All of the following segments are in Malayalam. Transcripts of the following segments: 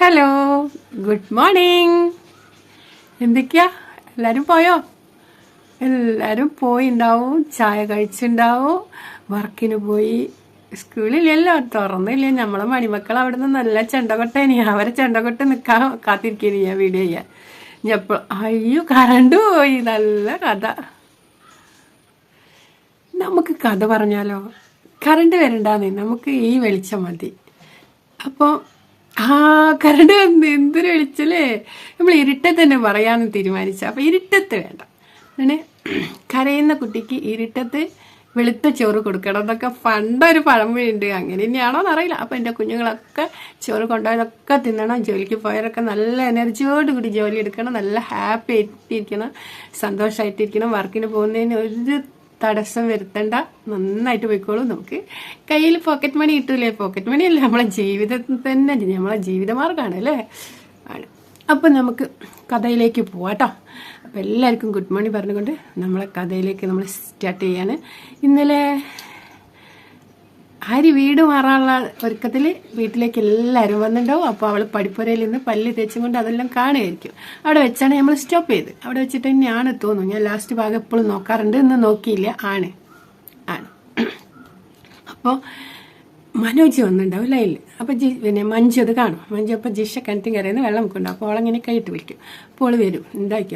ഹലോ ഗുഡ് മോർണിംഗ് എന്തൊക്കെയാ? എല്ലാവരും പോയോ? എല്ലാവരും പോയിണ്ടാവും ചായ കഴിച്ചിണ്ടാവും വർക്കിന് പോയി. സ്കൂളിലല്ലോ തുറന്നില്ല. നമ്മളെ മണിമക്കൾ അവിടെ നിന്ന് നല്ല ചെണ്ടകൊട്ടേനി. അവരെ ചെണ്ടകൊട്ട് നിൽക്കാൻ കാത്തിരിക്കേനി ഞാൻ വീഡിയോ ചെയ്യാൻ. ഞാൻ എപ്പോൾ അയ്യോ കറണ്ട് പോയി. നല്ല കഥ. നമുക്ക് കഥ പറഞ്ഞാലോ? കറണ്ട് വരണ്ടാന്നേ. നമുക്ക് ഈ വെളിച്ചം മതി. അപ്പോൾ ആ കരട് വന്ന് എന്തൊരു വെളിച്ചല്ലേ നമ്മൾ ഇരുട്ടത്ത് തന്നെ പറയാമെന്ന് തീരുമാനിച്ചു. അപ്പം ഇരുട്ടത്ത് വേണ്ട. അങ്ങനെ കരയുന്ന കുട്ടിക്ക് ഇരുട്ടത്ത് വെളുത്ത ചോറ് കൊടുക്കണം എന്നൊക്കെ പണ്ടൊരു പഴമൊഴിയുണ്ട്. അങ്ങനെ തന്നെയാണോ എന്നറിയില്ല അപ്പം എന്റെ കുഞ്ഞുങ്ങളൊക്കെ ചോറ് കൊണ്ടുപോയതൊക്കെ തിന്നണം ജോലിക്ക് പോയവരൊക്കെ നല്ല എനർജിയോട് കൂടി ജോലി എടുക്കണം നല്ല ഹാപ്പി ആയിട്ടിരിക്കണം സന്തോഷമായിട്ടിരിക്കണം വർക്കിന് പോകുന്നതിന് ഒരു തടസ്സം വരുത്തണ്ട. നന്നായിട്ട് പോയിക്കോളൂ നമുക്ക്. കയ്യിൽ പോക്കറ്റ് മണി കിട്ടൂലേ? പോക്കറ്റ് മണി അല്ല നമ്മളെ ജീവിതത്തിൽ തന്നെ നമ്മളെ ജീവിതമാർഗമാണ് അല്ലേ? ആണ്. അപ്പം നമുക്ക് കഥയിലേക്ക് പോവാട്ടോ അപ്പം എല്ലാവർക്കും ഗുഡ് മോർണിംഗ് പറഞ്ഞുകൊണ്ട് നമ്മളെ കഥയിലേക്ക് നമ്മൾ സ്റ്റാർട്ട് ചെയ്യാണ്. ഇന്നലെ ആര് വീട് മാറാനുള്ള ഒരുക്കത്തിൽ വീട്ടിലേക്ക് എല്ലാവരും വന്നിട്ടുണ്ടാവും. അപ്പോൾ അവൾ പഠിപ്പുരയിൽ നിന്ന് പല്ല് തേച്ചും കൊണ്ട് അതെല്ലാം കാണുമായിരിക്കും അവിടെ വെച്ചാണ് നമ്മൾ സ്റ്റോപ്പ് ചെയ്ത്. അവിടെ വെച്ചിട്ട് തന്നെയാണ് തോന്നുന്നു. ഞാൻ ലാസ്റ്റ് ഭാഗം എപ്പോഴും നോക്കാറുണ്ട്. ഇന്ന് നോക്കിയില്ല. ആണ്. ആണ്. അപ്പോൾ മനോജ് വന്നിട്ടുണ്ടാവും ലൈനിൽ അപ്പോൾ ജി പിന്നെ മഞ്ജു അത് കാണും. മഞ്ജു അപ്പോൾ ജിഷ കിണറ്റിൻ കരയുന്ന വെള്ളം കൊണ്ടാവും അപ്പോൾ അവളങ്ങനെ കൈയിട്ട് വിളിക്കും. അപ്പോൾ അവൾ വരും.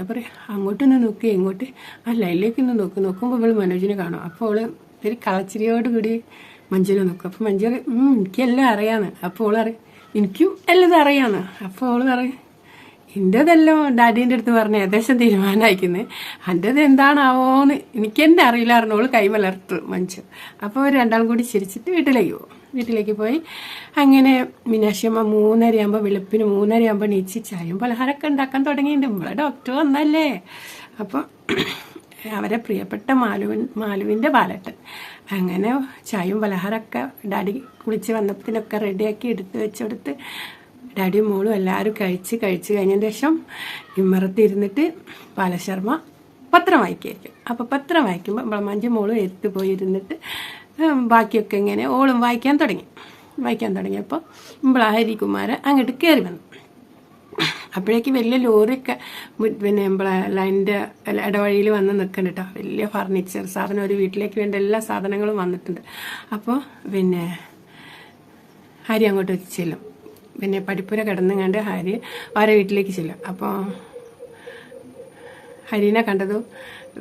അപ്പോൾ പറയും അങ്ങോട്ടൊന്ന് നോക്കി ഇങ്ങോട്ട്. ആ ലൈനിലേക്ക് ഒന്ന് നോക്കി. നോക്കുമ്പോൾ ഇവൾ മനോജിനെ കാണും. അപ്പോൾ അവൾ ഒരു കളച്ചിരിയോട് മഞ്ജുനെ നോക്കും. അപ്പോൾ മഞ്ജു പറയും "ഉം, എനിക്കെല്ലാം അറിയാന്ന്. അപ്പോൾ ഓൾ പറയും എനിക്കും എല്ലാം അറിയാന്ന്. അപ്പോൾ ഓൾ പറയും എന്റെതെല്ലാം ഡാഡീന്റെ അടുത്ത് പറഞ്ഞ ഏകദേശം തീരുമാനമാക്കുന്നത് എന്റെത് എന്താണാവോന്ന് എനിക്ക് എന്റെ അറിയില്ലായിരുന്നു. ഓൾ കൈ മലർത്തു അപ്പോൾ രണ്ടാളും കൂടി ചിരിച്ചിട്ട് വീട്ടിലേക്ക് പോകും വീട്ടിലേക്ക് പോയി. അങ്ങനെ മീനാക്ഷിയമ്മ മൂന്നരയാകുമ്പോൾ വെളുപ്പിന് മൂന്നരയാകുമ്പോൾ നീച്ചി ചായയും പലഹാരമൊക്കെ ഉണ്ടാക്കാൻ തുടങ്ങിയിട്ടുണ്ട് നമ്മളെ ഡോക്ടർ വന്നല്ലേ? അപ്പോൾ അവരെ പ്രിയപ്പെട്ട മാലുവിൻ മാലുവിന്റെ ബാലട്ടൻ. അങ്ങനെ ചായയും പലഹാരമൊക്കെ ഡാഡി കുളിച്ച് വന്നപ്പത്തിനൊക്കെ റെഡിയാക്കി എടുത്ത് വെച്ചെടുത്ത് ഡാഡിയും മോളും എല്ലാവരും കഴിച്ച് കഴിച്ച് കഴിഞ്ഞതിന് ശേഷം ഇമ്മറത്തിരുന്നിട്ട് ബാലശർമ്മ പത്രം വായിക്കായിരിക്കും അപ്പോൾ പത്രം വായിക്കുമ്പോൾ നമ്മളെ മോളും എടുത്തു പോയി ഇരുന്നിട്ട് ബാക്കിയൊക്കെ ഇങ്ങനെ ഓളും വായിക്കാൻ തുടങ്ങി. വായിക്കാൻ തുടങ്ങിയപ്പോൾ ഇമ്പള ഹരികുമാരൻ അങ്ങോട്ട് കയറി വന്നു. അപ്പോഴേക്ക് വലിയ ലോറിയൊക്കെ പിന്നെ ലൈന്റെ ഇടവഴിയിൽ വന്ന് നിൽക്കുന്നുണ്ട് കേട്ടോ വലിയ ഫർണിച്ചർ സാധനം ഒരു വീട്ടിലേക്ക് വേണ്ട എല്ലാ സാധനങ്ങളും വന്നിട്ടുണ്ട്. അപ്പോൾ പിന്നെ ഹരി അങ്ങോട്ട് ചെല്ലും. പിന്നെ പഠിപ്പുര കിടന്നുകൊണ്ട് ഹരി ഓരോ വീട്ടിലേക്ക് ചെല്ലും. അപ്പോൾ ഹരീനെ കണ്ടതു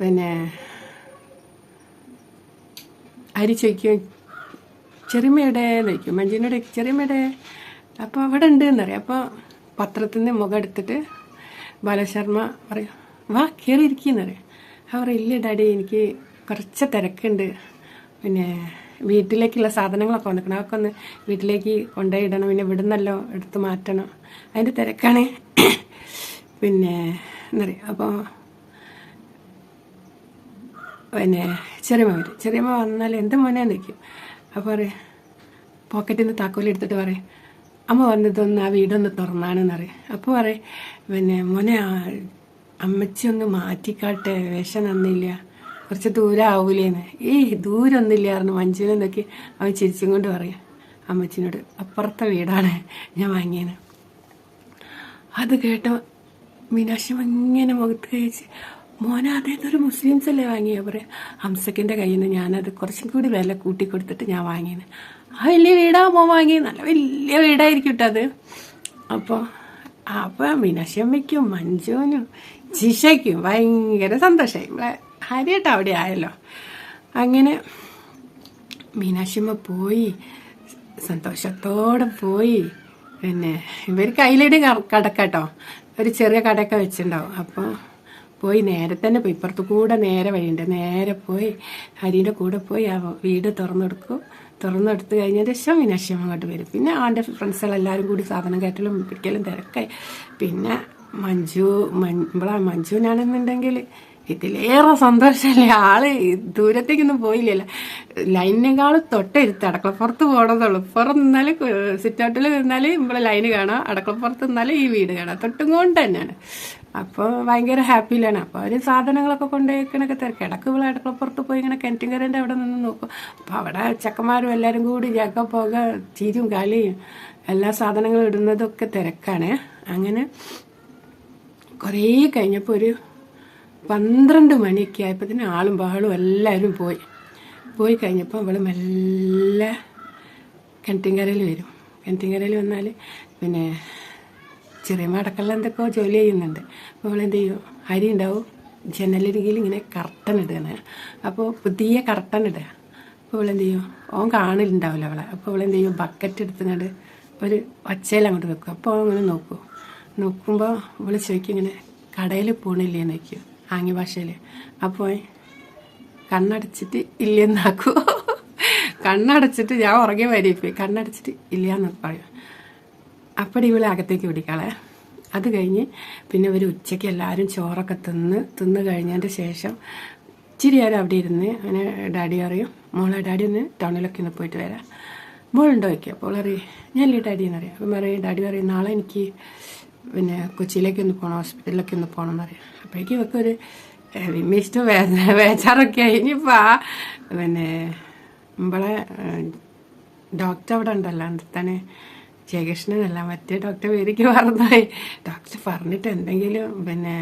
പിന്നെ ഹരി ചോദിക്കും ചെറിയമ്മയുടെ ചോദിക്കും. മഞ്ജുവിനോട് ചെറിയമ്മയുടെ അപ്പോൾ അവിടെ ഉണ്ട് എന്നറിയാം. അപ്പോൾ പത്രത്തിൽ നിന്ന് മുഖം എടുത്തിട്ട് ബാലശർമ്മ പറയും വാ കയറിയിരിക്കുന്നു ഇരിക്കുന്നറിയാം അവർ ഇല്ല ഡാഡി എനിക്ക് കുറച്ച് തിരക്കുണ്ട്. പിന്നെ വീട്ടിലേക്കുള്ള സാധനങ്ങളൊക്കെ വന്നിക്കണം അതൊക്കെ ഒന്ന് വീട്ടിലേക്ക് കൊണ്ടുപോയി ഇടണം. പിന്നെ വിടുന്നല്ലോ എടുത്ത് മാറ്റണം. അതിന്റെ തിരക്കാണ്. പിന്നെ എന്നറിയാം അപ്പോൾ പിന്നെ ചെറിയമ്മ വരും. ചെറിയമ്മ വന്നാൽ എന്താ മോനെ നിൽക്കും അപ്പോൾ പറയും പോക്കറ്റിൽ നിന്ന് താക്കോലെടുത്തിട്ട് പറയും. അമ്മ വന്നതൊന്ന് ആ വീടൊന്ന് തുറന്നാണെന്ന് പറയും അപ്പോൾ പറയും പിന്നെ മോനെ അമ്മച്ചി ഒന്ന് മാറ്റിക്കാട്ടെ വിഷം നന്നില്ല കുറച്ച് ദൂരം ആവൂലേന്ന് ഏയ് ദൂരം ഒന്നുമില്ലായിരുന്നു മഞ്ജുവിനെ നോക്കി അവൻ ചിരിച്ചും കൊണ്ട് പറയാം. അമ്മച്ചിനോട് അപ്പുറത്തെ വീടാണ് ഞാൻ വാങ്ങിയത്. അത് കേട്ട മീനാക്ഷി ഇങ്ങനെ മുഖത്ത് കഴിച്ച് മോനെ അതേതൊരു മുസ്ലിംസ് അല്ലേ വാങ്ങിയ? പറയാം. ഹംസക്കിന്റെ കയ്യിൽ നിന്ന് ഞാനത് കുറച്ചും കൂടി വില കൂട്ടി കൊടുത്തിട്ട് ഞാൻ വാങ്ങിയത്. ആ വലിയ വീടാ അമ്മ വാങ്ങി. നല്ല വലിയ വീടായിരിക്കും കേട്ടോ അത്. അപ്പോൾ അപ്പോൾ മീനാക്ഷി അമ്മയ്ക്കും മഞ്ജുവിനും ജിഷയ്ക്കും ഭയങ്കര സന്തോഷമായി നമ്മളെ ഹരിയേട്ട അവിടെ ആയല്ലോ. അങ്ങനെ മീനാശിമ്മ പോയി. സന്തോഷത്തോടെ പോയി. പിന്നെ ഇവർ കയ്യിലിടും കടക്കാട്ടോ ഒരു ചെറിയ കടയൊക്കെ വെച്ചിട്ടുണ്ടാവും. അപ്പോൾ പോയി നേരെ തന്നെ പോയി. ഇപ്പുറത്ത് കൂടെ നേരെ വഴിയുണ്ട്. നേരെ പോയി ഹരിയുടെ കൂടെ പോയി ആ വീട് തുറന്നെടുക്കും. തുറന്നെടുത്ത് കഴിഞ്ഞതിന് ശേഷം അക്ഷമ അങ്ങോട്ട് വരും. പിന്നെ അവന്റെ ഫ്രണ്ട്സുകളെല്ലാവരും കൂടി സാധനം കയറ്റലും പിടിക്കലും തിരക്കായി. പിന്നെ മഞ്ജു മഞ്ജുള മഞ്ജുവിനാണെന്നുണ്ടെങ്കിൽ ഇതിലേറെ സന്തോഷമല്ലേ ആൾ ദൂരത്തേക്കൊന്നും പോയില്ലല്ലോ. ലൈനിനേക്കാൾ തൊട്ടരുത്ത് അടക്കളപ്പുറത്ത് പോകണമെന്നുള്ളൂ പുറം നിന്നാൽ സിറ്റൗട്ടിൽ നിന്നാൽ ഇവിടെ ലൈന് കാണാം. അടക്കളപ്പുറത്ത് നിന്നാൽ ഈ വീട് കാണാം. തൊട്ടും കൊണ്ട് തന്നെയാണ്. അപ്പോൾ ഭയങ്കര ഹാപ്പിയിലാണ്. അപ്പോൾ അവർ സാധനങ്ങളൊക്കെ കൊണ്ടുപോയിക്കണൊക്കെ തിരക്ക് ഇടയ്ക്ക് ഇവിടെ പുറത്ത് പോയി ഇങ്ങനെ കിണറ്റിൻകരന്റെ അവിടെ നിന്ന് നോക്കും. അപ്പോൾ അവിടെ ചെക്കന്മാരും എല്ലാവരും കൂടി ജക്ക പോക ചിരിയും കളിയും എല്ലാ സാധനങ്ങളും ഇടുന്നതൊക്കെ തിരക്കാണ്. അങ്ങനെ കുറേ കഴിഞ്ഞപ്പോൾ ഒരു പന്ത്രണ്ട് മണിയൊക്കെ ആയപ്പോഴത്തേന് ആളും ബഹളും എല്ലാവരും പോയി. പോയി കഴിഞ്ഞപ്പോൾ അവൾ മെല്ലെ കിണറ്റിൻകരയിൽ വരും. കിണറ്റിൻകരയിൽ വന്നാൽ പിന്നെ ചെറിയ മടക്കെല്ലാം എന്തൊക്കെയോ ജോലി ചെയ്യുന്നുണ്ട്. അപ്പോൾ അവളെന്ത് ചെയ്യും? അരി ഉണ്ടാവും. ജനലരികിൽ ഇങ്ങനെ കർട്ടൻ ഇടുകയാണ്. അപ്പോൾ പുതിയ കർട്ടൻ ഇടുക. അപ്പോൾ അവൾ എന്ത് ചെയ്യും? ഓൻ കാണലുണ്ടാവില്ല അവളെ. അപ്പോൾ അവൾ എന്ത് ചെയ്യും? ബക്കറ്റ് എടുത്തുകൊണ്ട് ഒരു ഒച്ചയിൽ അങ്ങോട്ട് വെക്കും. അപ്പോൾ അങ്ങനെ നോക്കും. നോക്കുമ്പോൾ അവൾ ചോദിക്കും ഇങ്ങനെ കടയിൽ പോണില്ലേന്ന് വയ്ക്കും ആംഗ്യ ഭാഷയിൽ അപ്പോൾ കണ്ണടച്ചിട്ട് ഇല്ലെന്നാക്കൂ. കണ്ണടച്ചിട്ട് ഞാൻ ഉറങ്ങി വരിപ്പോയി കണ്ണടച്ചിട്ട് ഇല്ലയെന്ന് പറയും. അപ്പടി ഇവളെ അകത്തേക്ക് പിടിക്കളെ. അത് കഴിഞ്ഞ് പിന്നെ ഒരു ഉച്ചയ്ക്ക് എല്ലാവരും ചോറൊക്കെ തിന്ന് തിന്ന് കഴിഞ്ഞതിന്റെ ശേഷം ഇച്ചിരി നേരം അവിടെ ഇരുന്ന് അങ്ങനെ ഡാഡി അറിയും മോളെ ഡാഡി ഒന്ന് ടൗണിലൊക്കെ ഒന്ന് പോയിട്ട് വരാം. മോളുണ്ടോ? വയ്ക്കുക അപ്പോൾ അറിയും ഞാനല്ലേ ഡാഡി എന്ന് അറിയാം അപ്പം പറയും ഡാഡി പറയും നാളെ എനിക്ക് പിന്നെ കൊച്ചിയിലേക്ക് ഒന്ന് പോകണം ഹോസ്പിറ്റലിലൊക്കെ ഒന്ന് പോകണം എന്നറിയാം അപ്പോഴേക്കും ഇവർക്ക് ഒരു വിമ്മിഷ്ടം വേ വേച്ചാറൊക്കെ ഇനിയിപ്പോൾ ആ പിന്നെ നമ്മളെ ഡോക്ടർ അവിടെ ഉണ്ടല്ലോ എന്താണ് ജയകൃഷ്ണനല്ല മറ്റേ ഡോക്ടർ പേരിക്ക് പറഞ്ഞായി ഡോക്ടർ പറഞ്ഞിട്ട് എന്തെങ്കിലും പിന്നെ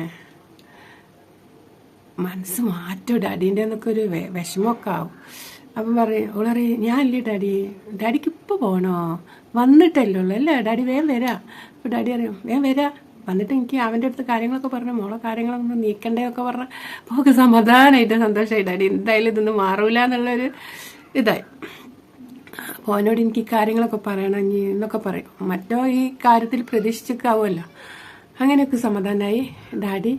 മനസ്സ് മാറ്റും ഡാഡീന്റെ എന്നൊക്കെ ഒരു വിഷമമൊക്കെ ആവും. അപ്പം പറയും ഓളറി ഞാനല്ലേ ഡാഡി? ഡാഡിക്ക് ഇപ്പോൾ പോകണോ വന്നിട്ടല്ലേ ഉള്ളൂ. അല്ലേ ഡാഡി വേഗം വരാം. അപ്പോൾ ഡാഡി അറിയും വേഗം വരാം. വന്നിട്ട് എനിക്ക് അവന്റെ അടുത്ത് കാര്യങ്ങളൊക്കെ പറഞ്ഞു മോളെ കാര്യങ്ങളൊന്നും നീക്കണ്ടേയൊക്കെ പറഞ്ഞ അപ്പോൾ സമാധാനമായിട്ട് സന്തോഷമായി ഡാഡി എന്തായാലും ഇതൊന്നും മാറൂല എന്നുള്ളൊരു ഇതായി. അവനോട് എനിക്ക് കാര്യങ്ങളൊക്കെ പറയണം ഇനി എന്നൊക്കെ പറയും. മറ്റോ ഈ കാര്യത്തിൽ പ്രതീക്ഷിച്ചൊക്കെ അങ്ങനെയൊക്കെ സമാധാനമായി ഡാഡി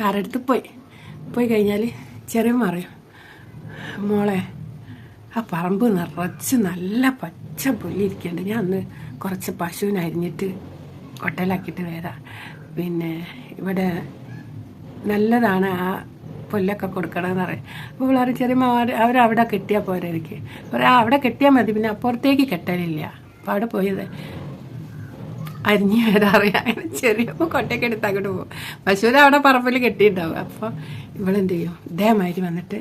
കാറെടുത്ത് പോയി. പോയി കഴിഞ്ഞാൽ ചെറിയ മറിയും മോളെ ആ പറമ്പ് നിറച്ച് നല്ല പച്ച പുല്ലിരിക്കുന്നുണ്ട് ഞാൻ അന്ന് കുറച്ച് പശുവിനെ അരിഞ്ഞിട്ട് കൊട്ടലാക്കിയിട്ട് വരാം പിന്നെ ഇവിടെ നല്ലതാണ് ആ പുല്ലൊക്കെ കൊടുക്കണമെന്ന് പറയും. അപ്പോൾ പിള്ളേർ ചെറിയ അവരവിടെ കെട്ടിയാൽ പോരെ എനിക്ക് പറയാം അവിടെ കെട്ടിയാൽ മതി പിന്നെ അപ്പുറത്തേക്ക് കെട്ടലില്ല. അപ്പം അവിടെ പോയത് അരിഞ്ഞ് വരാറിയാം ചെറിയ കൊട്ടയൊക്കെ എടുത്ത് അങ്ങോട്ട് പോകും. പശുവിനെ അവിടെ പറമ്പിൽ കെട്ടിയിട്ടുണ്ടാവും. അപ്പോൾ ഇവളെന്ത് ചെയ്യും? ഇതേമാതിരി വന്നിട്ട്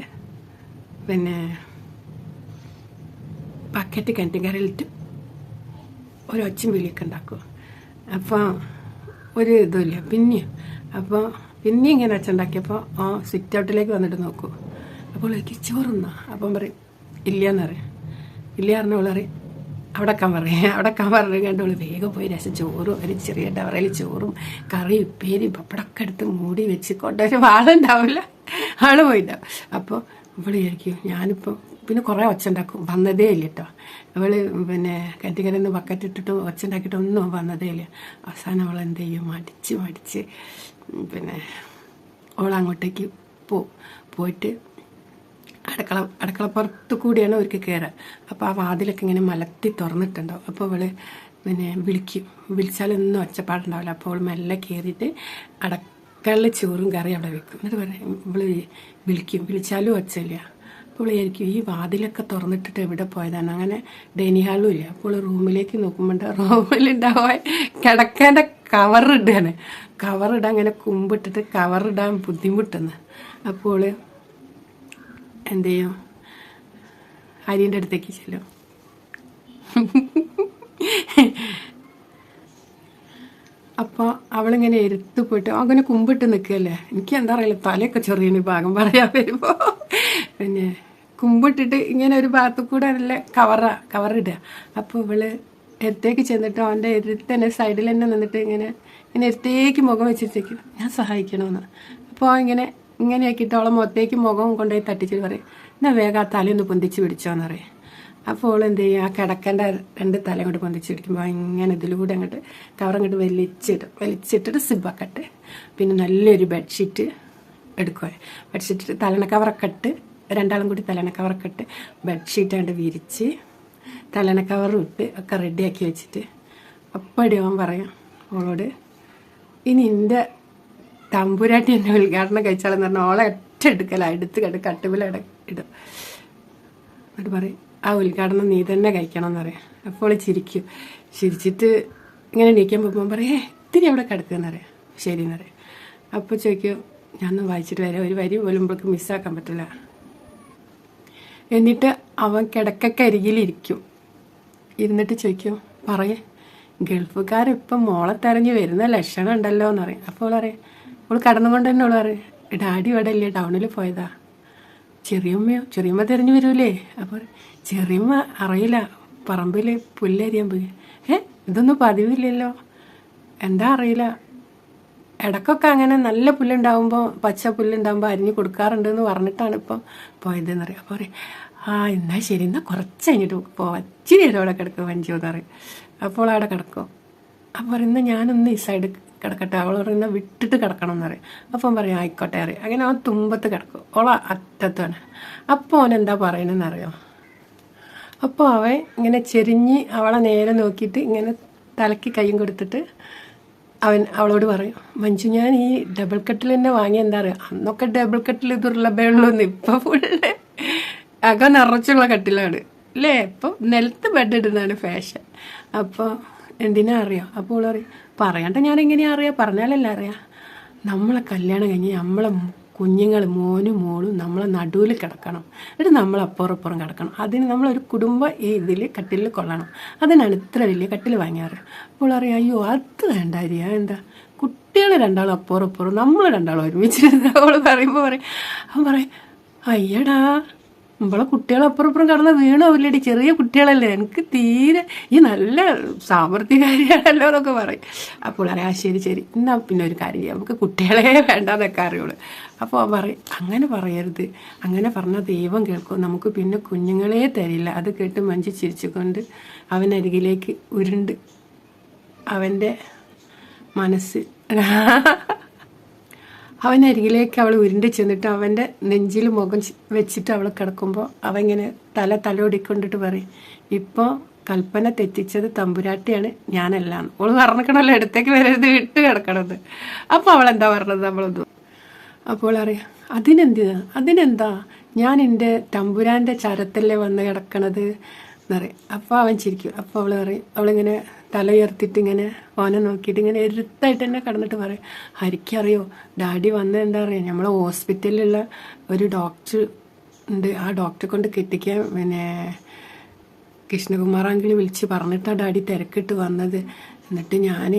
പിന്നെ ബക്കറ്റ് കിണറ്റിൻകരയിലിട്ട് ഒരു ഒച്ചും വിളിയൊക്കെ ഉണ്ടാക്കും. അപ്പോൾ ഒരു ഇതുമില്ല പിന്നെയും അപ്പോൾ പിന്നെ ഇങ്ങനെ അച്ഛണ്ടാക്കിയപ്പോൾ ആ സിറ്റ് ഔട്ടിലേക്ക് വന്നിട്ട് നോക്കൂ. അപ്പോൾ എനിക്ക് ചോറുന്നാ. അപ്പം പറയും ഇല്ലയെന്ന് പറയും. ഇല്ല പറഞ്ഞ പറയും അവിടെ kan പറയാം അവിടെ kan പറഞ്ഞു കണ്ടോളൂ വേഗം പോയി രസം ചോറും ഒരു ചെറിയ ഡവറയിൽ ചോറും കറി ഉപ്പേരി പപ്പടമൊക്കെ എടുത്ത് മൂടി വെച്ച് കൊണ്ടൊരു വാളുണ്ടാവില്ല ആൾ പോയിട്ടാവും അപ്പോൾ ഇവിടെ വിചാരിക്കും ഞാനിപ്പോൾ പിന്നെ കുറേ ഒച്ച ഉണ്ടാക്കും വന്നതേ ഇല്ല കേട്ടോ അവൾ പിന്നെ കറ്റിക്കരയിൽ നിന്ന് ബക്കറ്റ് ഇട്ടിട്ട് ഒച്ച ഉണ്ടാക്കിയിട്ടൊന്നും വന്നതേ ഇല്ല. അവസാനം അവൾ എന്ത് ചെയ്യും? മടിച്ച് മടിച്ച് പിന്നെ അവൾ അങ്ങോട്ടേക്ക് പോവും പോയിട്ട് അടുക്കള അടുക്കളപ്പുറത്ത് കൂടിയാണ് അവർക്ക് കയറുക അപ്പോൾ ആ വാതിലൊക്കെ ഇങ്ങനെ മലത്തി തുറന്നിട്ടുണ്ടാവും. അപ്പോൾ അവൾ പിന്നെ വിളിക്കും. വിളിച്ചാലൊന്നും ഒച്ചപ്പാടുണ്ടാവില്ല. അപ്പോൾ അവൾ മെല്ലെ കയറിയിട്ട് അടക്കളിൽ ചോറും കറി അവിടെ വെക്കും. എന്നിട്ട് പറയും ഇവൾ വിളിക്കും. വിളിച്ചാലും ഒച്ചയില്ല. വിചാരിക്കും ഈ വാതിലൊക്കെ തുറന്നിട്ടിട്ട് എവിടെ പോയതാണ്? അങ്ങനെ ഡൈനിങ് ഹാളും ഇല്ല അപ്പോൾ റൂമിലേക്ക് നോക്കുമ്പോൾ റൂമിലുണ്ടാവാൻ കിടക്കേണ്ട കവറിടുകയാണ് കവറിടാൻ അങ്ങനെ കുമ്പിട്ടിട്ട് കവറിടാൻ ബുദ്ധിമുട്ടെന്ന്. അപ്പോൾ എന്ത് ചെയ്യും? അരിന്റെ അടുത്തേക്ക് ചെല്ലും. അപ്പോൾ അവളിങ്ങനെ എരുത്ത് പോയിട്ട് അങ്ങനെ കുമ്പിട്ട് നിൽക്കുകയല്ലേ? എനിക്ക് എന്താ അറിയില്ല തലയൊക്കെ ചെറിയ ഭാഗം പറയാൻ വരുമ്പോൾ പിന്നെ കുമ്പിട്ടിട്ട് ഇങ്ങനെ ഒരു ഭാഗത്ത് കൂടെ നല്ല കവറ കവറിടുക അപ്പോൾ ഇവൾ എടുത്തേക്ക് ചെന്നിട്ട് അവന്റെ എരുത്ത് തന്നെ സൈഡിൽ തന്നെ നിന്നിട്ട് ഇങ്ങനെ ഇങ്ങനെ എരുത്തേക്ക് മുഖം വെച്ചിട്ടേക്കും ഞാൻ സഹായിക്കണമെന്ന് അപ്പോൾ ഇങ്ങനെ ഇങ്ങനെ ആക്കിയിട്ട് അവളെ മുഖത്തേക്ക് മുഖം കൊണ്ടുപോയി തട്ടിച്ചിട്ട് പറയും എന്നാൽ വേഗം ആ തലയൊന്ന് പൊന്തിച്ച് പിടിച്ചോന്ന് പറയും. അപ്പോൾ അവൾ എന്ത് ചെയ്യും? ആ കിടക്കേണ്ട രണ്ട് തല അങ്ങോട്ട് പൊന്തിച്ച് പിടിക്കുമ്പോൾ ഇങ്ങനെ ഇതിലൂടെ അങ്ങോട്ട് കവർ അങ്ങോട്ട് വലിച്ചിടും. വലിച്ചിട്ടിട്ട് സിബക്കട്ട് പിന്നെ നല്ലൊരു ബെഡ്ഷീറ്റ് എടുക്കുക ബെഡ്ഷീറ്റ് തലണ കവറൊക്കെ ഇട്ട് രണ്ടാളും കൂടി തലണ കവറൊക്കെ ഇട്ട് ബെഡ്ഷീറ്റ് അങ്ങോട്ട് വിരിച്ച് തലണ കവറും ഇട്ട് ഒക്കെ റെഡിയാക്കി വെച്ചിട്ട് അപ്പടി അവൻ പറയാം അവളോട് ഇനി എന്റെ തമ്പുരാട്ടി എന്നെ ഉദ്ഘാടനം കഴിച്ചാളെന്ന് പറഞ്ഞാൽ ഓളെ ഒറ്റ എടുക്കല എടുത്ത് കണ്ട് കട്ടുപില ഇടും. എന്നിട്ട് പറയും ആ ഉദ്ഘാടനം നീ തന്നെ കഴിക്കണം എന്ന് പറയാം അപ്പോൾ ചിരിക്കും. ചിരിച്ചിട്ട് ഇങ്ങനെ നീക്കാൻ പോകുമ്പോൾ പറയേ ഇത്തിരി അവിടെ കിടക്കുകയെന്ന് പറയാം. ശരി എന്ന് പറയാം. അപ്പോൾ ചോദിക്കും ഞാനൊന്ന് വായിച്ചിട്ട് വരാം ഒരു വരി പോലും ഇവൾക്ക് മിസ്സാക്കാൻ പറ്റില്ല. എന്നിട്ട് അവൻ കിടക്കക്കരികിലിരിക്കും. ഇരുന്നിട്ട് ചോദിക്കും പറയേ ഗൾഫുകാരിപ്പം മോളെ തെരഞ്ഞ് വരുന്ന ലക്ഷണം ഉണ്ടല്ലോ എന്ന് പറയും. അപ്പോൾ പറയും അവൾ കടന്നുകൊണ്ട് തന്നെ അവൾ പറയും ഡാഡി ഇവിടെ ഇല്ലേ ടൗണിൽ പോയതാ. ചെറിയമ്മയോ ചെറിയമ്മ തിരഞ്ഞു വരൂലേ? അപ്പോൾ ചെറിയമ്മ അറിയില്ല പറമ്പിൽ പുല്ലരിയാൻ പോയി. ഏ ഇതൊന്നും പതിവില്ലല്ലോ. എന്താ അറിയില്ല. ഇടയ്ക്കൊക്കെ അങ്ങനെ നല്ല പുല്ലുണ്ടാവുമ്പോൾ പച്ച പുല്ലുണ്ടാവുമ്പോൾ അരിഞ്ഞ് കൊടുക്കാറുണ്ട് എന്ന് പറഞ്ഞിട്ടാണ് ഇപ്പം പോയതെന്ന് പറയും. അപ്പോൾ പറയും ആ എന്നാൽ ശരി എന്നാൽ കുറച്ച് കഴിഞ്ഞിട്ട് പോവാം ഇച്ചിരി നേരം അവിടെ കിടക്കും വഞ്ചിയോ എന്ന് പറയും. അപ്പോൾ അവിടെ കിടക്കും. അപ്പോൾ പറയുന്ന "എന്നാ ഞാനൊന്ന് ഈ സൈഡ് കിടക്കട്ടെ. അവൾ പറയുന്ന വിട്ടിട്ട് കിടക്കണം എന്ന് പറയും. അപ്പം പറയും ആയിക്കോട്ടെ അറിയാം അങ്ങനെ അവൻ തുമ്പത്ത് കിടക്കും. ഓള അറ്റത്താണ്. അപ്പോൾ അവൻ എന്താ പറയണെന്ന് അറിയാം? അപ്പോൾ അവൻ ഇങ്ങനെ ചെരിഞ്ഞ് അവളെ നേരെ നോക്കിയിട്ട് ഇങ്ങനെ തലക്ക് കൈയും കൊടുത്തിട്ട് അവൻ അവളോട് പറയും മഞ്ജു ഞാൻ ഈ ഡബിൾ കട്ടിൽ തന്നെ വാങ്ങി എന്താ പറയുക അന്നൊക്കെ ഡബിൾ കട്ടിൽ ഇതുള്ളബേ ഉള്ളൂന്ന് ഇപ്പം ഫുള്ള് അകം നിറച്ചുള്ള കട്ടിലാണ് അല്ലേ ഇപ്പം നിലത്ത് ബെഡ് ഇടുന്നതാണ് ഫാഷൻ അപ്പോൾ എന്തിനാ അറിയാം? അപ്പോൾ പറയും പറയാണ്ട് ഞാൻ എങ്ങനെയാ അറിയാം? പറഞ്ഞാലല്ല അറിയാം. നമ്മളെ കല്യാണം കഴിഞ്ഞ് നമ്മളെ കുഞ്ഞുങ്ങൾ മോനും മോളും നമ്മളെ നടുവിൽ കിടക്കണം. എന്നിട്ട് നമ്മൾ അപ്പുറം കിടക്കണം. അതിന് നമ്മളൊരു കുടുംബ ഈ ഇതിൽ കട്ടിലിൽ കൊള്ളണം. അതിനാണ് ഇത്ര വലിയ കട്ടിൽ വാങ്ങിയാറ്. അപ്പോൾ അറിയാം അയ്യോ അത് വേണ്ട അരിയാ. എന്താ? കുട്ടികൾ രണ്ടാളും അപ്പുറം അപ്പുറം നമ്മൾ രണ്ടാളും ഒരുമിച്ചിരുന്ന് അവൾ പറയുമ്പോൾ പറയും അവൻ പറയും അയ്യടാ നമ്മളെ ഇപ്പുറം കടന്ന് വീണോവില്ലടി ചെറിയ കുട്ടികളല്ലേ. എനിക്ക് തീരെ ഈ നല്ല സാമർത്ഥ്യകാരിയാണല്ലോ എന്നൊക്കെ പറയും. അപ്പോൾ അറിയാം ആ ശരി ശരി. എന്നാ പിന്നെ ഒരു കാര്യം ചെയ്യാം. നമുക്ക് കുട്ടികളെ വേണ്ടാന്നൊക്കെ അറിയുള്ളൂ. അപ്പോൾ അവൻ പറയും അങ്ങനെ പറയരുത്. അങ്ങനെ പറഞ്ഞാൽ ദൈവം കേൾക്കും. നമുക്ക് പിന്നെ കുഞ്ഞുങ്ങളെ തരില്ല. അത് കേട്ട് മഞ്ചി ചിരിച്ചുകൊണ്ട് അവനരികിലേക്ക് ഉരുണ്ട്. അവന്റെ മനസ്സ്. അവനരികിലേക്ക് അവൾ ഉരുണ്ട് ചെന്നിട്ട് അവന്റെ നെഞ്ചിൽ മുഖം വെച്ചിട്ട് അവൾ കിടക്കുമ്പോൾ അവൻ ഇങ്ങനെ തല തലോടിക്കൊണ്ടിട്ട് പറയും ഇപ്പോൾ കൽപ്പന തെറ്റിച്ചത് തമ്പുരാട്ടിയാണ് ഞാനല്ല അവൾ പറഞ്ഞിക്കണല്ലോ അടുത്തേക്ക് വരരുത് ഇട്ട് കിടക്കണത്. അപ്പോൾ അവൾ എന്താ പറഞ്ഞത് നമ്മളൊന്നും അപ്പോൾ അറിയാം അതിനെന്തിനാ അതിനെന്താ ഞാൻ എന്റെ തമ്പുരാന്റെ ചരത്തല്ലേ വന്ന് കിടക്കണത്? എന്നറിയാം അപ്പോൾ അവൻ ചിരിക്കും. അപ്പോൾ അവൾ പറയും അവളിങ്ങനെ തല ഉയർത്തിയിട്ട് ഇങ്ങനെ ഓനെ നോക്കിയിട്ട് ഇങ്ങനെ എരുത്തായിട്ട് തന്നെ കിടന്നിട്ട് പറയും ഹരിക്കറിയോ ഡാഡി വന്നത് എന്താ പറയുക നമ്മളെ ഹോസ്പിറ്റലിലുള്ള ഒരു ഡോക്ടർ ഉണ്ട് ആ ഡോക്ടറെ കൊണ്ട് കെട്ടിക്കാൻ പിന്നെ കൃഷ്ണകുമാറാങ്കിൽ വിളിച്ച് പറഞ്ഞിട്ടാണ് ഡാഡി തിരക്കിട്ട് വന്നത്. എന്നിട്ട് ഞാൻ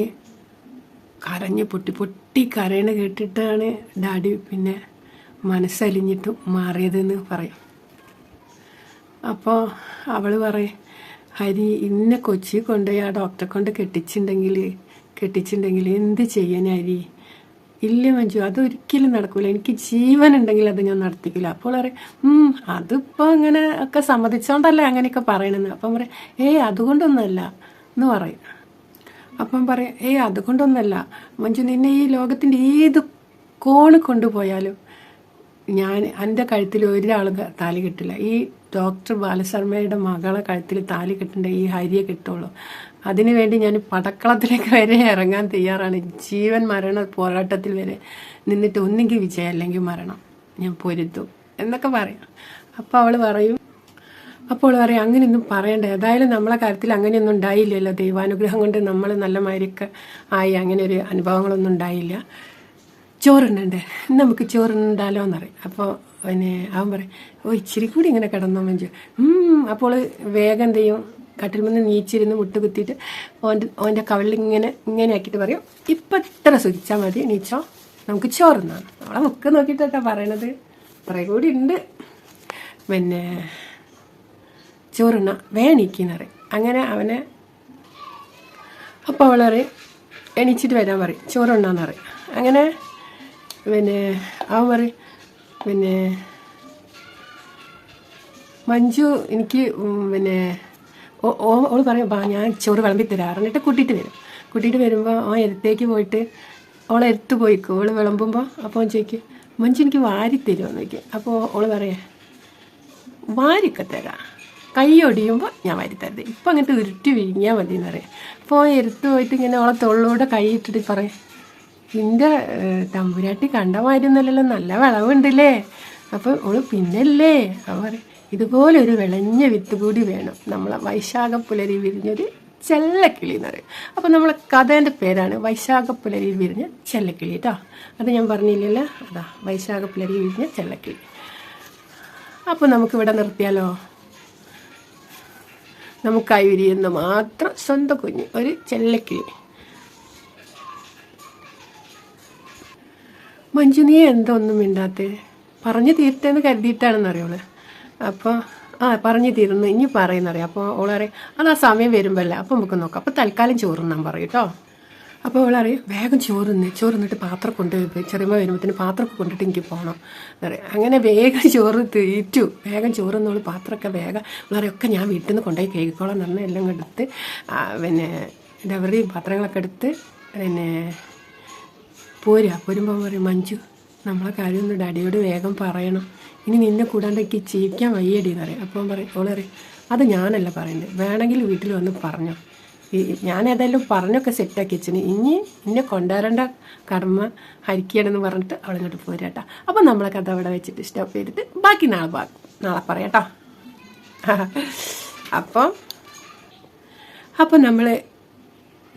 കരഞ്ഞ് പൊട്ടി പൊട്ടി കരയണ കേട്ടിട്ടാണ് ഡാഡി പിന്നെ മനസ്സലിഞ്ഞിട്ട് മാറിയതെന്ന് പറയും. അപ്പോൾ അവൾ പറയും ഹരി ഇന്നെ കൊച്ചി കൊണ്ടുപോയി ആ ഡോക്ടറെ കൊണ്ട് കെട്ടിച്ചിട്ടുണ്ടെങ്കിൽ കെട്ടിച്ചിട്ടുണ്ടെങ്കിൽ എന്ത് ചെയ്യാൻ ഹരി? ഇല്ല മഞ്ജു അതൊരിക്കലും നടക്കൂല. എനിക്ക് ജീവൻ ഉണ്ടെങ്കിൽ അത് ഞാൻ നടത്തിക്കില്ല. അപ്പോൾ പറയും അതിപ്പോൾ അങ്ങനെ ഒക്കെ സമ്മതിച്ചോണ്ടല്ലേ അങ്ങനെയൊക്കെ പറയണെന്ന് അപ്പം പറയും ഏയ് അതുകൊണ്ടൊന്നുമല്ല എന്ന് പറയും. അപ്പം പറയും ഏയ് അതുകൊണ്ടൊന്നുമല്ല മഞ്ജു നിന്നെ ഈ ലോകത്തിന്റെ ഏത് കോണ് കൊണ്ടുപോയാലും ഞാൻ എന്റെ കഴുത്തിൽ ഒരാൾ താലി കെട്ടില്ല. ഈ ഡോക്ടർ ബാലശർമ്മയുടെ മകളെ കഴുത്തിൽ താലി കിട്ടേണ്ട ഈ ഹരിയെ കിട്ടുള്ളൂ അതിനുവേണ്ടി ഞാൻ പടക്കളത്തിലേക്ക് വരെ ഇറങ്ങാൻ തയ്യാറാണ്. ജീവൻ മരണ പോരാട്ടത്തിൽ വരെ നിന്നിട്ട് ഒന്നെങ്കിൽ വിജയം അല്ലെങ്കിൽ മരണം ഞാൻ പൊരുത്തും എന്നൊക്കെ പറയാം. അപ്പോൾ അവൾ പറയും അപ്പോൾ പറയും അങ്ങനെയൊന്നും പറയണ്ട. ഏതായാലും നമ്മളെ കാര്യത്തിൽ അങ്ങനെയൊന്നും ഉണ്ടായില്ലല്ലോ. ദൈവാനുഗ്രഹം കൊണ്ട് നമ്മൾ നല്ല മാതിരിയൊക്കെ ആയി. അങ്ങനെ ഒരു അനുഭവങ്ങളൊന്നും ഉണ്ടായില്ല. ചോറുണ്ടേ നമുക്ക് ചോറുണ്ണണ്ടാലോ എന്ന് പറയും അപ്പോൾ പിന്നെ അവൻ പറയും ഓ ഇച്ചിരി കൂടി ഇങ്ങനെ കിടന്നോ മഞ്ജു. ഉം, അപ്പോൾ വേഗം എന്ത് ചെയ്യും? കട്ടിൽ നിന്ന് നീച്ചിരുന്ന് മുട്ട് കുത്തിയിട്ട് ഓന്റെ ഓന്റെ കവളിൽ ഇങ്ങനെ ഇങ്ങനെ ആക്കിയിട്ട് പറയും ഇപ്പം ഇത്ര സുഖിച്ചാൽ മതി നീച്ചോ നമുക്ക് ചോറുന്നാണ് അവളെ മുക്ക് നോക്കിയിട്ടാ പറയണത്. കുറേ കൂടി ഉണ്ട്. പിന്നെ ചോറുണ്ണ. വേണിക്കുന്ന പറയും. അങ്ങനെ അവനെ അപ്പോൾ പറയും എണീച്ചിട്ട് വരാൻ പറയും. ചോറുണ്ണാന്ന് പറയും. അങ്ങനെ പിന്നെ അവൻ പിന്നെ മഞ്ജു എനിക്ക് പിന്നെ ഓൾ പറയും ബാ ഞാൻ ചോറ് വിളമ്പി തരാം എന്നിട്ട് കൂട്ടിയിട്ട് വരും. കൂട്ടിയിട്ട് വരുമ്പോൾ അവൻ എടുത്തേക്ക് പോയിട്ട് ഓളെ എടുത്ത് പോയിക്കോ. ഓൾ വിളമ്പുമ്പോൾ അപ്പോൾ ചോദിക്കും മഞ്ജു എനിക്ക് വാരി തരുമോ ചോദിക്കും. അപ്പോൾ ഓൾ പറയാം വാരിക്ക തരാം. കൈ ഒടിയുമ്പോൾ ഞാൻ വാരി തരത് ഇപ്പം അങ്ങനത്തെ ഉരുട്ടി വിഴിഞ്ഞാൽ മതി എന്ന് പറയാം അപ്പോൾ എടുത്ത് പോയിട്ട് ഇങ്ങനെ ഓളെ തൊള്ളൂടെ കൈ ഇട്ടിട്ട് പറയും നിന്റെ തമ്പുരാട്ടി കണ്ട മാതിരിയൊന്നുമല്ലല്ലോ. നല്ല വിളവുണ്ടല്ലേ. അപ്പോൾ ഓൾ പിന്നല്ലേ. അവർ പറയും ഇതുപോലെ ഒരു വിളഞ്ഞ വിത്ത് കൂടി വേണം. നമ്മളെ വൈശാഖ പുലരി വിരിഞ്ഞൊരു ചെല്ലക്കിളി എന്ന് പറയും. അപ്പോൾ നമ്മളെ കഥേന്റെ പേരാണ് വൈശാഖ പുലരി വിരിഞ്ഞ ചെല്ലക്കിളി കേട്ടോ. അത് ഞാൻ പറഞ്ഞില്ലല്ലോ. അതാ വൈശാഖ പുലരി വിരിഞ്ഞ ചെല്ലക്കിളി. അപ്പോൾ നമുക്കിവിടെ നിർത്തിയാലോ? നമുക്കായി വിരിയുന്ന മാത്രം സ്വന്തം കുഞ്ഞ് ഒരു ചെല്ലക്കിളി. മഞ്ജു നീ എന്താ ഒന്നും പറഞ്ഞു തീർത്തേന്ന് കരുതിയിട്ടാണെന്ന് അറിയോൾ അപ്പോൾ ആ പറഞ്ഞു തീർന്നു ഇനി പറയുന്നറിയാം. അപ്പോൾ ഓളറിയാം അത് ആ സമയം വരുമ്പോഴല്ലേ അപ്പം നമുക്ക് നോക്കാം. അപ്പോൾ തൽക്കാലം ചോറുന്നാൻ പറയും കേട്ടോ അപ്പോൾ അവളറിയാം വേഗം ചോറുന്ന്. ചോറുന്നിട്ട് പാത്രം കൊണ്ട് ചെറിയമ്മ വരുമ്പോഴത്തേന് പാത്രം കൊണ്ടിട്ട് എനിക്ക് പോകണം എന്നറിയാം അങ്ങനെ വേഗം ചോറ് തീറ്റു. വേഗം ചോറുന്നോൾ പാത്രമൊക്കെ വേഗം. അവളറിയൊക്കെ ഞാൻ വീട്ടിൽ നിന്ന് കൊണ്ടുപോയി കേൾക്കോളാം എന്ന് പറഞ്ഞാൽ എല്ലാം എടുത്ത് പിന്നെ ഡവറിയും പാത്രങ്ങളൊക്കെ എടുത്ത് പിന്നെ പോരാ. പോരുമ്പോൾ പറയും മഞ്ജു നമ്മളെ കാര്യം ഒന്ന് ഡാഡിയോട് വേഗം പറയണം. ഇനി നിന്നെ കൂടാണ്ട് എനിക്ക് വയ്യടി എന്ന് പറയും. അപ്പം പറയും ഓൾ അത് ഞാനല്ല പറയുന്നത് വേണമെങ്കിൽ വീട്ടിൽ വന്ന് പറഞ്ഞോ. ഞാൻ ഏതായാലും പറഞ്ഞൊക്കെ സെറ്റാക്കി വെച്ചിന്. ഇനി ഇന്നെ കൊണ്ടുവരേണ്ട കർമ്മ ഹരിക്കണമെന്ന് പറഞ്ഞിട്ട് അവളിങ്ങോട്ട് പോരാട്ടാ അപ്പം നമ്മളെ കഥ അവിടെ വെച്ചിട്ട് സ്റ്റോപ്പ് ചെയ്തിട്ട് ബാക്കി നാളെ നാളെ പറയാട്ടോ അപ്പം അപ്പം നമ്മൾ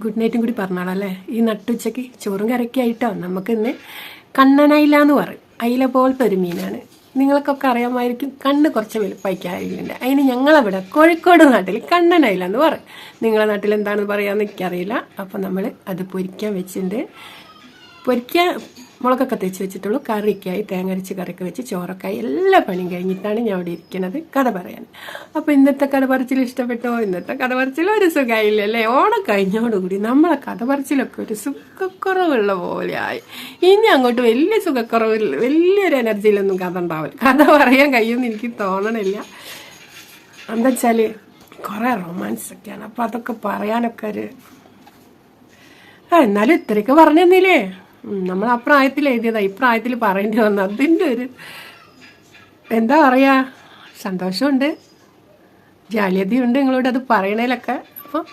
ഗുഡ് നൈറ്റും കൂടി പറഞ്ഞാളല്ലേ? ഈ നട്ടുച്ചയ്ക്ക് ചോറും കരക്കി ആയിട്ടോ? നമുക്കിന്ന് കണ്ണനയില എന്ന് പറയും. അയില പോലത്തെ ഒരു മീനാണ്. നിങ്ങൾക്കൊക്കെ അറിയാമായിരിക്കും കണ്ണ് കുറച്ച് വലുപ്പമായിക്ക് അയിലുണ്ട് അതിന് ഞങ്ങളവിടെ കോഴിക്കോട് നാട്ടിൽ കണ്ണനയില എന്ന് പറയും. നിങ്ങളെ നാട്ടിൽ എന്താണെന്ന് പറയാമെന്ന് എനിക്കറിയില്ല. അപ്പം നമ്മൾ അത് പൊരിക്കാൻ വെച്ചിട്ടുണ്ട്. പൊരിക്കാൻ മുളകൊക്കെ തേച്ച് വെച്ചിട്ടുള്ളൂ. കറിക്കായി തേങ്ങ കറിക്ക് വെച്ച് ചോറക്കായി എല്ലാ പണിയും കഴിഞ്ഞിട്ടാണ് ഞാൻ അവിടെ ഇരിക്കുന്നത്. കഥ പറയാൻ. അപ്പോൾ ഇന്നത്തെ കഥ പറച്ചിൽ ഇഷ്ടപ്പെട്ടോ? ഇന്നത്തെ കഥ പറച്ചിൽ ഒരു സുഖമായില്ല അല്ലേ? ഓണം കഴിഞ്ഞോടുകൂടി നമ്മളെ കഥ പറച്ചിലൊക്കെ ഒരു സുഖക്കുറവുള്ള പോലെയായി. ഇനി അങ്ങോട്ട് വലിയ സുഖക്കുറവില്ല വലിയൊരു എനർജിയിലൊന്നും കഥ ഉണ്ടാവില്ല കഥ പറയാൻ കഴിയുമെന്ന് എനിക്ക് തോന്നണില്ല. എന്താ വെച്ചാൽ കുറേ റൊമാൻസ് ഒക്കെയാണ് അപ്പോൾ അതൊക്കെ പറയാനൊക്കെ ഒരു എന്നാലും ഇത്രയൊക്കെ പറഞ്ഞു തന്നില്ലേ നമ്മൾ ആ പ്രായത്തിൽ എഴുതിയതാ. ഈ പ്രായത്തിൽ പറയേണ്ടി വന്ന. അതിന്റെ ഒരു എന്താ പറയുക സന്തോഷമുണ്ട്. ജാലിയതയുണ്ട് നിങ്ങളോട് അത് പറയണേലൊക്കെ. അപ്പോൾ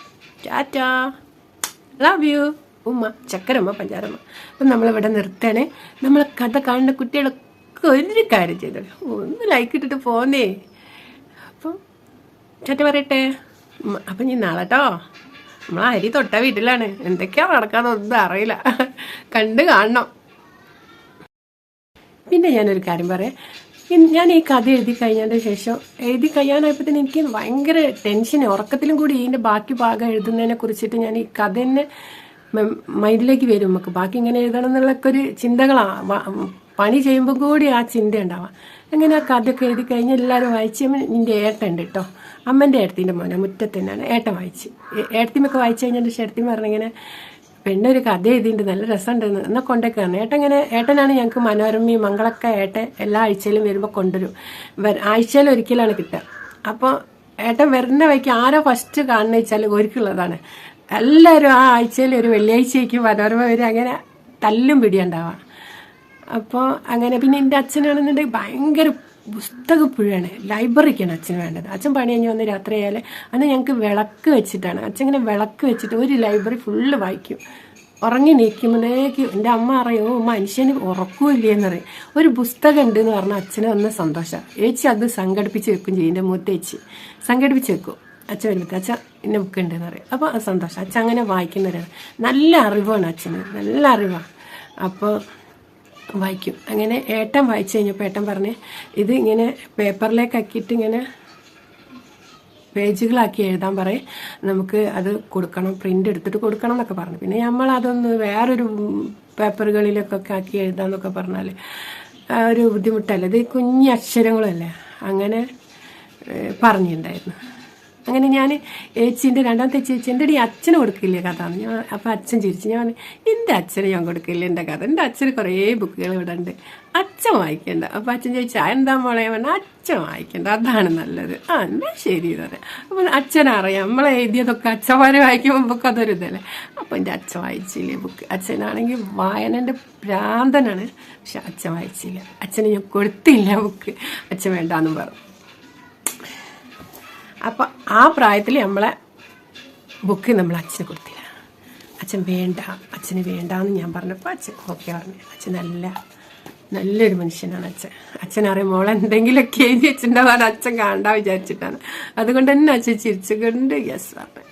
ടാറ്റാ. ലവ് യു ഉമ്മ ചക്കരമ്മ പഞ്ചാരമ്മ. അപ്പം നമ്മളിവിടെ നിർത്തണേ നമ്മൾ കഥ കാണുന്ന കുട്ടികളൊക്കെ ഒരു കാര്യം ചെയ്തോളൂ. ഒന്ന് ലൈക്ക് ഇട്ടിട്ട് പോന്നേ. അപ്പം ചാറ്റ പറയട്ടെ. അപ്പം ഞാൻ നാളെ കേട്ടോ നമ്മളെ അരി തൊട്ട വീട്ടിലാണ്. എന്തൊക്കെയാ നടക്കാന്ന് ഒന്നും അറിയില്ല. കണ്ട് കാണണം. പിന്നെ ഞാനൊരു കാര്യം പറയാം. ഞാൻ ഈ കഥ എഴുതി കഴിഞ്ഞതിന്റെ ശേഷം എഴുതി കഴിയാനായപ്പോഴത്തേന് എനിക്ക് ഭയങ്കര ടെൻഷൻ ഉറക്കത്തിലും കൂടി ഇതിന്റെ ബാക്കി ഭാഗം എഴുതുന്നതിനെ കുറിച്ചിട്ട് ഞാൻ ഈ കഥ തന്നെ മൈൻഡിലേക്ക് വരും. നമുക്ക് ബാക്കി ഇങ്ങനെ എഴുതണം എന്നുള്ളൊക്കെ ഒരു ചിന്തകളാണ് പണി ചെയ്യുമ്പോൾ കൂടി ആ ചിന്ത ഉണ്ടാവാം. അങ്ങനെ ആ കഥയൊക്കെ എഴുതി കഴിഞ്ഞാൽ എല്ലാവരും വായിച്ച് നിന്റെ ഉണ്ട് കേട്ടോ അമ്മന്റെ ഏട്ടത്തിന്റെ മോനെ മുറ്റത്ത് തന്നെയാണ് ഏട്ടൻ വായിച്ച്. ഏ- ഏട്ടത്തിമൊക്കെ വായിച്ചു കഴിഞ്ഞാൽ ഏട്ടത്തിമ പറഞ്ഞിങ്ങനെ പെണ്ണൊരു കഥ എഴുതിയിട്ടുണ്ട് നല്ല രസമുണ്ടെന്ന്. എന്നാൽ കൊണ്ടേക്കാണ് ഏട്ടൻ ഇങ്ങനെ ഏട്ടനാണ് ഞങ്ങൾക്ക് മനോരമയും മംഗളൊക്കെ ഏട്ടൻ എല്ലാ ആഴ്ചയിലും വരുമ്പോൾ കൊണ്ടുവരും. വര- ആഴ്ചയിൽ ഒരിക്കലാണ് കിട്ടുക. അപ്പോൾ ഏട്ടൻ വരുന്ന വഴിക്ക് ആരോ ഫസ്റ്റ് കാണുന്ന വെച്ചാൽ ഒരുക്കുള്ളതാണ്. എല്ലാവരും ആ ആഴ്ചയിൽ ഒരു വെള്ളിയാഴ്ചയ്ക്ക് മനോരമ വരും അങ്ങനെ തല്ലും പിടിയുണ്ടാവാം. അപ്പോൾ അങ്ങനെ പിന്നെ എന്റെ അച്ഛനാണെന്നുണ്ടെങ്കിൽ ഭയങ്കര പുസ്തകപ്പുഴയാണ്. ലൈബ്രറിക്കാണ് അച്ഛൻ വേണ്ടത്. അച്ഛൻ പണി കഴിഞ്ഞ് വന്ന് രാത്രി ആയാൽ അന്ന് ഞങ്ങൾക്ക് വിളക്ക് വെച്ചിട്ടാണ്. അച്ഛൻ ഇങ്ങനെ വിളക്ക് വെച്ചിട്ട് ഒരു ലൈബ്രറി ഫുള്ള് വായിക്കും. ഉറങ്ങി നീക്കുമ്പോഴേക്ക് എന്റെ അമ്മ അറിയോ മനുഷ്യന് ഉറക്കമില്ലേന്ന് പറയും ഒരു പുസ്തകം ഉണ്ട് എന്ന് പറഞ്ഞാൽ അച്ഛനെ വന്ന സന്തോഷം. ഏച്ചി അത് സംഘടിപ്പിച്ച് വെക്കും ചെയ്യും എന്റെ മൂത്തേച്ചി സംഘടിപ്പിച്ച് വെക്കും. അച്ഛൻ വരുമ്പോൾ അച്ഛൻ ഇന്ന ബുക്ക് ഉണ്ടെന്ന് പറയും. അപ്പോൾ അത് സന്തോഷം. അച്ഛൻ അങ്ങനെ വായിക്കുന്നവരാണ്. നല്ല അറിവാണ് അച്ഛന്. നല്ല അറിവാണ് അപ്പോൾ വായിക്കും. അങ്ങനെ ഏട്ടൻ വായിച്ചു കഴിഞ്ഞപ്പോൾ ഏട്ടൻ പറഞ്ഞ് ഇത് ഇങ്ങനെ പേപ്പറിലേക്ക് ആക്കിയിട്ട് ഇങ്ങനെ പേജുകളാക്കി എഴുതാൻ പറയും. നമുക്ക് അത് കൊടുക്കണം പ്രിന്റ് എടുത്തിട്ട് കൊടുക്കണം എന്നൊക്കെ പറഞ്ഞു. പിന്നെ നമ്മൾ അതൊന്ന് വേറൊരു പേപ്പറുകളിലൊക്കെ ആക്കി എഴുതാന്നൊക്കെ പറഞ്ഞാൽ ഒരു ബുദ്ധിമുട്ടല്ലേ? ഇത് കുഞ്ഞ് അക്ഷരങ്ങളല്ലേ? അങ്ങനെ പറഞ്ഞിട്ടുണ്ടായിരുന്നു അങ്ങനെ ഞാൻ ഏച്ചീന്റെ രണ്ടാമത്തെ ചേച്ചി എന്റെ ഈ അച്ഛന് കൊടുക്കില്ലേ കഥ ഞാൻ അപ്പം അച്ഛൻ ചിരിച്ചു. ഞാൻ എന്റെ അച്ഛന് ഞാൻ കൊടുക്കില്ല എന്റെ കഥ. എന്റെ അച്ഛന് കുറേ ബുക്കുകൾ ഇവിടെ ഉണ്ട്. അച്ഛൻ വായിക്കണ്ട. അപ്പം അച്ഛൻ ചോദിച്ചു "ആ, എന്താ മോളെ? പറഞ്ഞാൽ അച്ഛൻ വായിക്കണ്ട അതാണ് നല്ലത്. ആ എന്നാ ശരി എന്ന് പറയാം അപ്പോൾ അച്ഛനറിയാം നമ്മളെ എഴുതിയതൊക്കെ അച്ഛന്മാർ വായിക്കുമ്പോൾ നമുക്ക് അതൊരു ഇതല്ലേ. അപ്പം എന്റെ അച്ഛൻ വായിച്ചില്ലേ ബുക്ക്. അച്ഛനാണെങ്കിൽ വായനന്റെ ഭ്രാന്തനാണ് പക്ഷെ അച്ഛൻ വായിച്ചില്ല. അച്ഛന് ഞാൻ കൊടുത്തില്ല ബുക്ക്. അച്ഛൻ വേണ്ടാന്നും പറഞ്ഞു. അപ്പം ആ പ്രായത്തിൽ നമ്മളെ ബുക്ക് നമ്മൾ അച്ഛന് കൊടുത്തില്ല. അച്ഛൻ വേണ്ട അച്ഛന് വേണ്ടാന്ന് ഞാൻ പറഞ്ഞപ്പോൾ അച്ഛൻ ഓക്കെ പറഞ്ഞു. അച്ഛൻ നല്ല നല്ലൊരു മനുഷ്യനാണ് അച്ഛൻ. അച്ഛൻ അറിയാം മോളെ എന്തെങ്കിലുമൊക്കെ എഴുതി വെച്ചിട്ടുണ്ടാവാൻ അച്ഛൻ കാണാൻ വിചാരിച്ചിട്ടാണ്. അതുകൊണ്ട് തന്നെ അച്ഛൻ ചിരിച്ചുകൊണ്ട് യെസ് പറഞ്ഞു.